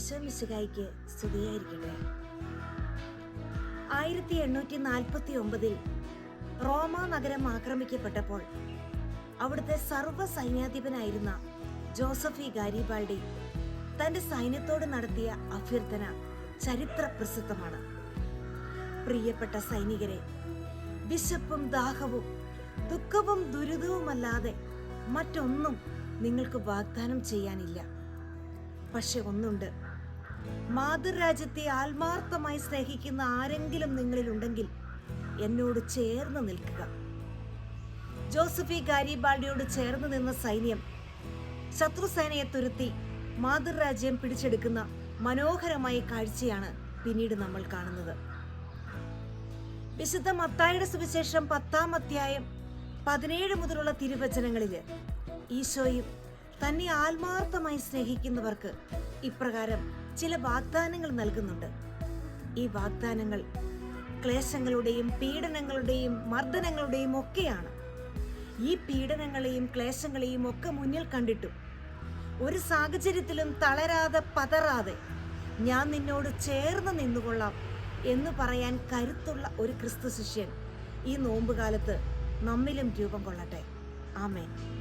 മിശികായിക്ക് സ്തുതിയായിരിക്കട്ടെ. ആയിരത്തി എണ്ണൂറ്റി നാൽപ്പത്തി ഒമ്പതിൽ റോമ നഗരം ആക്രമിക്കപ്പെട്ടപ്പോൾ അവിടുത്തെ സർവ സൈന്യാധിപനായിരുന്ന ജോസഫി ഗാരിബാൾഡി തന്റെ സൈന്യത്തോട് നടത്തിയ അഭ്യർത്ഥന ചരിത്ര പ്രസിദ്ധമാണ്. പ്രിയപ്പെട്ട സൈനികരെ വിശപ്പും ദാഹവും ദുഃഖവും ദുരിതവുമല്ലാതെ മറ്റൊന്നും നിങ്ങൾക്ക് വാഗ്ദാനം ചെയ്യാനില്ല. പക്ഷെ ഒന്നുണ്ട്. മാതൃരാജ്യത്തെ ആത്മാർത്ഥമായി സ്നേഹിക്കുന്ന ആരെങ്കിലും നിങ്ങളിലുണ്ടെങ്കിൽ എന്നോട് ചേർന്ന് നിൽക്കുക. ജോസഫി ഗാരിബാൾഡിയോട് ചേർന്ന് നിന്ന സൈന്യം ശത്രുസേനയെ തുരുത്തി മാതൃരാജ്യം പിടിച്ചെടുക്കുന്ന മനോഹരമായ കാഴ്ചയാണ് പിന്നീട് നമ്മൾ കാണുന്നത്. വിശുദ്ധ മത്തായുടെ സുവിശേഷം പത്താം അധ്യായം പതിനേഴ് മുതലുള്ള തിരുവചനങ്ങളിൽ ഈശോയും തന്നെ ആത്മാർത്ഥമായി സ്നേഹിക്കുന്നവർക്ക് ഇപ്രകാരം ചില വാഗ്ദാനങ്ങൾ നൽകുന്നുണ്ട്. ഈ വാഗ്ദാനങ്ങൾ ക്ലേശങ്ങളുടെയും പീഡനങ്ങളുടെയും മർദ്ദനങ്ങളുടെയും ഒക്കെയാണ്. ഈ പീഡനങ്ങളെയും ക്ലേശങ്ങളെയും ഒക്കെ മുന്നിൽ കണ്ടിട്ടും ഒരു സാഹചര്യത്തിലും തളരാതെ പതറാതെ ഞാൻ നിന്നോട് ചേർന്ന് നിന്നുകൊള്ളാം എന്ന് പറയാൻ കരുത്തുള്ള ഒരു ക്രിസ്തു ശിഷ്യൻ ഈ നോമ്പുകാലത്ത് നമ്മിലും രൂപം കൊള്ളട്ടെ. ആമേൻ.